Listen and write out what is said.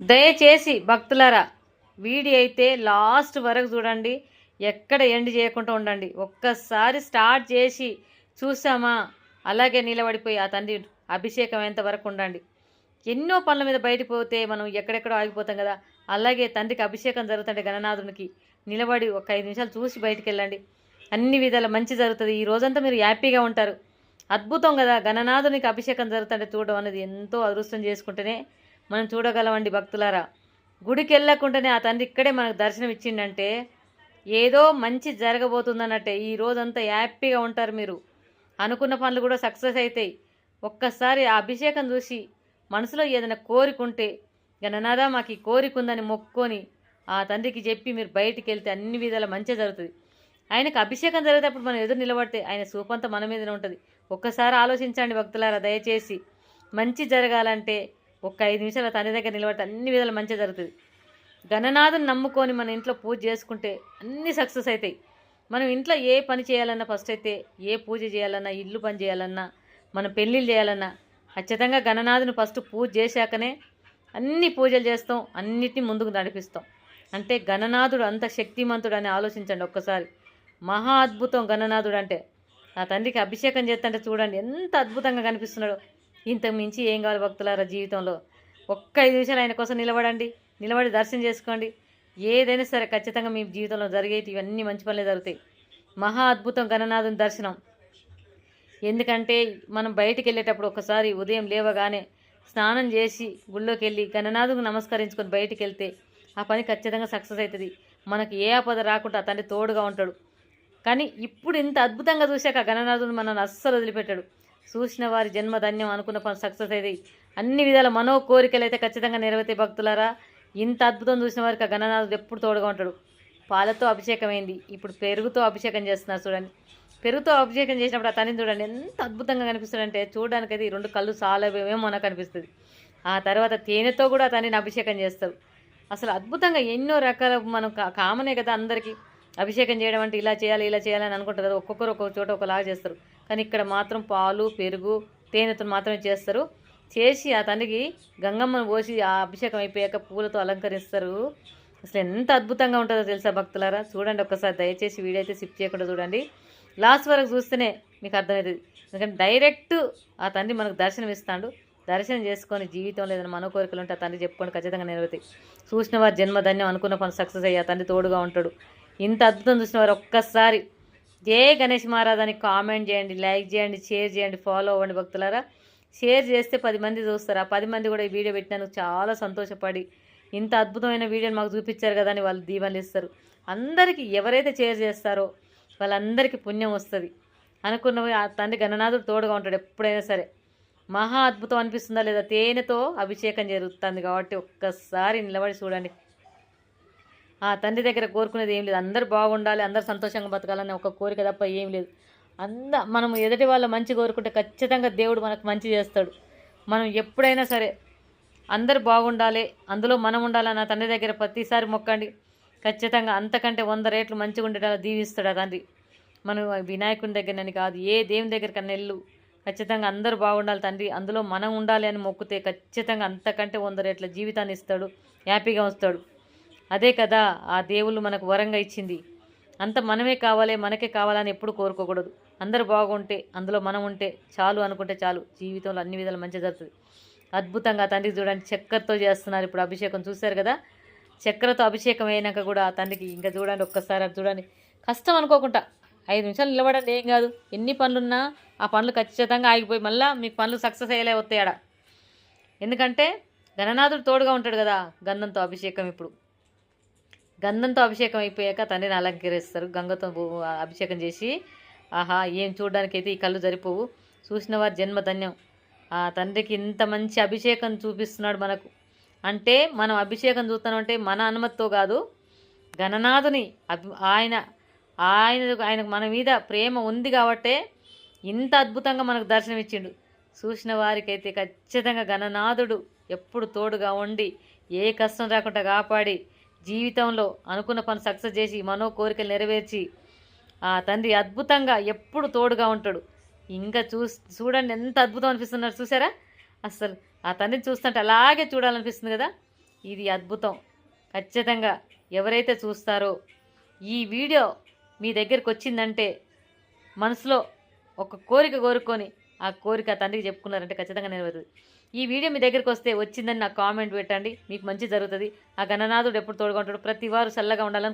దయచేసి భక్తులారా వీడియో అయితే లాస్ట్ వరకు చూడండి ఎక్కడ ఎండ్ చేయకుండా ఉండండి. ఒక్కసారి స్టార్ట్ చేసి చూసామా? అలాగే నిలబడిపోయి ఆ తండ్రి అభిషేకం ఎంతవరకు వరకు ఉండండి. ఎన్నో పనుల మీద బయటికి పోతే మనం ఎక్కడెక్కడో ఆగిపోతాం కదా. అలాగే తండ్రికి అభిషేకం జరుగుతుంటే గణనాథునికి నిలబడి ఒక ఐదు నిమిషాలు చూసి బయటికి వెళ్ళండి. అన్ని విధాల మంచి జరుగుతుంది. ఈ రోజంతా మీరు హ్యాపీగా ఉంటారు. అద్భుతం కదా. గణనాథునికి అభిషేకం జరుగుతుంటే చూడడం అనేది ఎంతో అదృష్టం చేసుకుంటేనే మనం చూడగలమండి భక్తులారా. గుడికి వెళ్ళకుండానే ఆ తండ్రి ఇక్కడే మనకు దర్శనం ఇచ్చిండంటే ఏదో మంచి జరగబోతుందన్నట్టే. ఈ రోజంతా హ్యాపీగా ఉంటారు మీరు. అనుకున్న పనులు కూడా సక్సెస్ అవుతాయి ఒక్కసారి ఆ అభిషేకం చూసి మనసులో ఏదైనా కోరికుంటే ఉంటే మాకు ఈ కోరిక ఉందని మొక్కుకొని ఆ తండ్రికి చెప్పి మీరు బయటికి వెళ్తే అన్ని విధాల మంచిగా జరుగుతుంది. ఆయనకు అభిషేకం జరిగేటప్పుడు మనం ఎదురు నిలబడితే ఆయన సూపంతా మన మీదనే ఉంటుంది. ఒక్కసారి ఆలోచించండి భక్తులారా దయచేసి. మంచి జరగాలంటే ఒక్క ఐదు నిమిషాలు తండ్రి దగ్గర నిలబడితే అన్ని విధాలు మంచిగా జరుగుతుంది. గణనాథుని నమ్ముకొని మన ఇంట్లో పూజ చేసుకుంటే అన్ని సక్సెస్ అవుతాయి. మనం ఇంట్లో ఏ పని చేయాలన్నా ఫస్ట్ అయితే ఏ పూజ చేయాలన్నా ఇల్లు పని చేయాలన్నా మనం పెళ్ళిళ్ళు చేయాలన్నా ఖచ్చితంగా గణనాథుని ఫస్ట్ పూజ చేశాకనే అన్ని పూజలు చేస్తాం అన్నిటినీ ముందుకు నడిపిస్తాం. అంటే గణనాథుడు అంత శక్తిమంతుడు అని ఆలోచించండి ఒక్కసారి. మహా అద్భుతం గణనాథుడు అంటే. ఆ తండ్రికి అభిషేకం చేస్తుంటే చూడండి ఎంత అద్భుతంగా కనిపిస్తున్నాడో. ఇంతకు మించి ఏం కావాలి భక్తులారా జీవితంలో? ఒక్క ఐదు నిమిషాలు ఆయన కోసం నిలబడండి. నిలబడి దర్శనం చేసుకోండి. ఏదైనా సరే ఖచ్చితంగా మీ జీవితంలో జరిగేవి ఇవన్నీ మంచి పనులే జరుగుతాయి. మహా అద్భుతం గణనాథుని దర్శనం. ఎందుకంటే మనం బయటికి వెళ్ళేటప్పుడు ఒకసారి ఉదయం లేవగానే స్నానం చేసి గుళ్ళోకి వెళ్ళి గణనాథుకు నమస్కరించుకొని బయటికి వెళ్తే ఆ పని ఖచ్చితంగా సక్సెస్ అవుతుంది. మనకి ఏ ఆపద రాకుండా తండ్రి తోడుగా ఉంటాడు. కానీ ఇప్పుడు ఇంత అద్భుతంగా చూశాక గణనాథుని మనల్ని అస్సలు వదిలిపెట్టాడు. చూసిన వారి జన్మధన్యం అనుకున్న పని సక్సెస్ అయింది అన్ని విధాల మనో కోరికలు అయితే ఖచ్చితంగా నెరవేర్తే భక్తులారా. ఇంత అద్భుతం చూసిన వారికి ఆ గణనాథుడు ఎప్పుడు తోడుగా ఉంటాడు. పాలతో అభిషేకం అయింది ఇప్పుడు పెరుగుతో అభిషేకం చేస్తున్నారు చూడండి. పెరుగుతో అభిషేకం చేసినప్పుడు ఆ తల్లిని చూడండి ఎంత అద్భుతంగా కనిపిస్తుందంటే చూడడానికి అది రెండు కళ్ళు చాలా ఏమో మనకు కనిపిస్తుంది ఆ తర్వాత తేనెతో కూడా తనని అభిషేకం చేస్తారు. అసలు అద్భుతంగా ఎన్నో రకాల మనం కా- కామనే కదా అందరికీ. అభిషేకం చేయడం అంటే ఇలా చేయాలి ఇలా చేయాలని అనుకుంటారు కదా. ఒక్కొక్కరు ఒక్కొక్క చోట ఒకలాగా చేస్తారు. కానీ ఇక్కడ మాత్రం పాలు పెరుగు తేనెతో మాత్రమే చేస్తారు. చేసి ఆ తండ్రికి గంగమ్మను పోసి ఆ అభిషేకం అయిపోయాక పూలతో అలంకరిస్తారు. అసలు ఎంత అద్భుతంగా ఉంటుందో తెలుసా భక్తులారా? చూడండి ఒక్కసారి దయచేసి వీడియో అయితే సిప్ చేయకుండా చూడండి. లాస్ట్ వరకు చూస్తేనే మీకు అర్థమవుతుంది. ఎందుకంటే డైరెక్ట్ ఆ తండ్రి మనకు దర్శనం ఇస్తాడు. దర్శనం చేసుకొని జీవితంలో ఏదైనా మనోకోరికలు ఉంటే ఆ తండ్రి చెప్పుకొని ఖచ్చితంగా నెరవేరుతాయి చూసిన వారు జన్మధన్యం అనుకున్న పని సక్సెస్ అయ్యి ఆ తండ్రి తోడుగా ఉంటాడు. ఇంత అద్భుతం చూసిన వారు ఒక్కసారి. జే గణేష్ మహారాజ్ కామెంట్ చేయండి లైక్ చేయండి షేర్ చేయండి ఫాలో అవ్వండి భక్తులారా. షేర్ చేస్తే పది మంది చూస్తారు. ఆ పది మంది కూడా ఈ వీడియో పెట్టినందుకు చాలా సంతోషపడి ఇంత అద్భుతమైన వీడియోని మాకు చూపించారు కదా అని వాళ్ళు దీవెనలు ఇస్తారు. అందరికీ ఎవరైతే షేర్ చేస్తారో వాళ్ళందరికీ పుణ్యం వస్తుంది. అనుకున్నవి ఆ తండ్రి గణనాథుడు తోడుగా ఉంటాడు ఎప్పుడైనా సరే. మహా అద్భుతం అనిపిస్తుందా లేదా తేనెతో అభిషేకం జరుగుతుంది కాబట్టి ఒక్కసారి నిలబడి చూడండి. ఆ తండ్రి దగ్గర కోరుకునేది ఏం లేదు. అందరు బాగుండాలి అందరు సంతోషంగా బతకాలని ఒక కోరిక తప్ప ఏం లేదు. అంద మనం ఎదుటి వాళ్ళ మంచి కోరుకుంటే ఖచ్చితంగా దేవుడు మనకు మంచి చేస్తాడు. మనం ఎప్పుడైనా సరే అందరు బాగుండాలి అందులో మనం ఉండాలన్న తండ్రి దగ్గర ప్రతిసారి మొక్కండి. ఖచ్చితంగా అంతకంటే వంద రేట్లు మంచిగా ఉండేలా దీవిస్తాడు ఆ తండ్రి. మనం వినాయకుని దగ్గరని కాదు ఏ దేవుని దగ్గరకన్నా వెళ్ళు. ఖచ్చితంగా అందరూ బాగుండాలి తండ్రి. అందులో మనం ఉండాలి అని మొక్కితే ఖచ్చితంగా అంతకంటే వంద రేట్ల జీవితాన్ని ఇస్తాడు హ్యాపీగా వస్తాడు అదే కదా ఆ దేవుళ్ళు మనకు వరంగా ఇచ్చింది. అంత మనమే కావాలి మనకే కావాలని ఎప్పుడు కోరుకోకూడదు. అందరూ బాగుంటే అందులో మనం ఉంటే చాలు అనుకుంటే చాలు. జీవితంలో అన్ని విధాలు మంచి జరుగుతుంది. అద్భుతంగా తండ్రికి చూడండి చక్కెరతో చేస్తున్నారు ఇప్పుడు అభిషేకం. చూశారు కదా? చక్కెరతో అభిషేకం అయినాక కూడా తండ్రికి ఇంకా చూడండి ఒక్కసారి అది చూడండి. కష్టం అనుకోకుండా ఐదు నిమిషాలు నిలబడండి ఏం కాదు. ఎన్ని పనులున్నా ఆ పనులు ఖచ్చితంగా ఆగిపోయి మళ్ళీ మీకు పనులు సక్సెస్ అయ్యేలా వస్తాయి ఎందుకంటే గణనాథుడు తోడుగా ఉంటాడు కదా గంధంతో అభిషేకం ఇప్పుడు. గంధంతో అభిషేకం అయిపోయాక తండ్రిని అలంకరిస్తారు. గంగతో అభిషేకం చేసి ఆహా ఏం చూడడానికి అయితే ఈ కళ్ళు జరిపోవు. చూసిన వారి జన్మ ధన్యం. ఆ తండ్రికి ఇంత మంచి అభిషేకం చూపిస్తున్నాడు మనకు. అంటే మనం అభిషేకం చూస్తామంటే మన అనుమతితో కాదు గణనాథుని అభి ఆయన ఆయన ఆయనకు మన మీద ప్రేమ ఉంది కాబట్టే ఇంత అద్భుతంగా మనకు దర్శనం ఇచ్చిండు. చూసిన వారికైతే ఖచ్చితంగా గణనాథుడు ఎప్పుడు తోడుగా ఉండి ఏ కష్టం రాకుండా కాపాడి జీవితంలో అనుకున్న పని సక్సెస్ చేసి మనో కోరికలు నెరవేర్చి ఆ తండ్రి అద్భుతంగా ఎప్పుడు తోడుగా ఉంటాడు. ఇంకా చూ చూడండి ఎంత అద్భుతం అనిపిస్తున్నారు. చూసారా? అసలు ఆ తండ్రిని చూస్తుంటే అలాగే చూడాలనిపిస్తుంది కదా? ఇది అద్భుతం. ఖచ్చితంగా ఎవరైతే చూస్తారో ఈ వీడియో మీ దగ్గరికి వచ్చిందంటే మనసులో ఒక కోరిక కోరుకొని ఆ కోరిక ఆ తండ్రికి చెప్పుకున్నారంటే ఖచ్చితంగా నెరవేరుతుంది. ఈ వీడియో మీ దగ్గరికి వస్తే వచ్చిందని నాకు కామెంట్ పెట్టండి. మీకు మంచి జరుగుతుంది. ఆ గణనాథుడు ఎప్పుడు తోడుగా ఉంటాడు? ప్రతి వారు చల్లగా ఉండాలని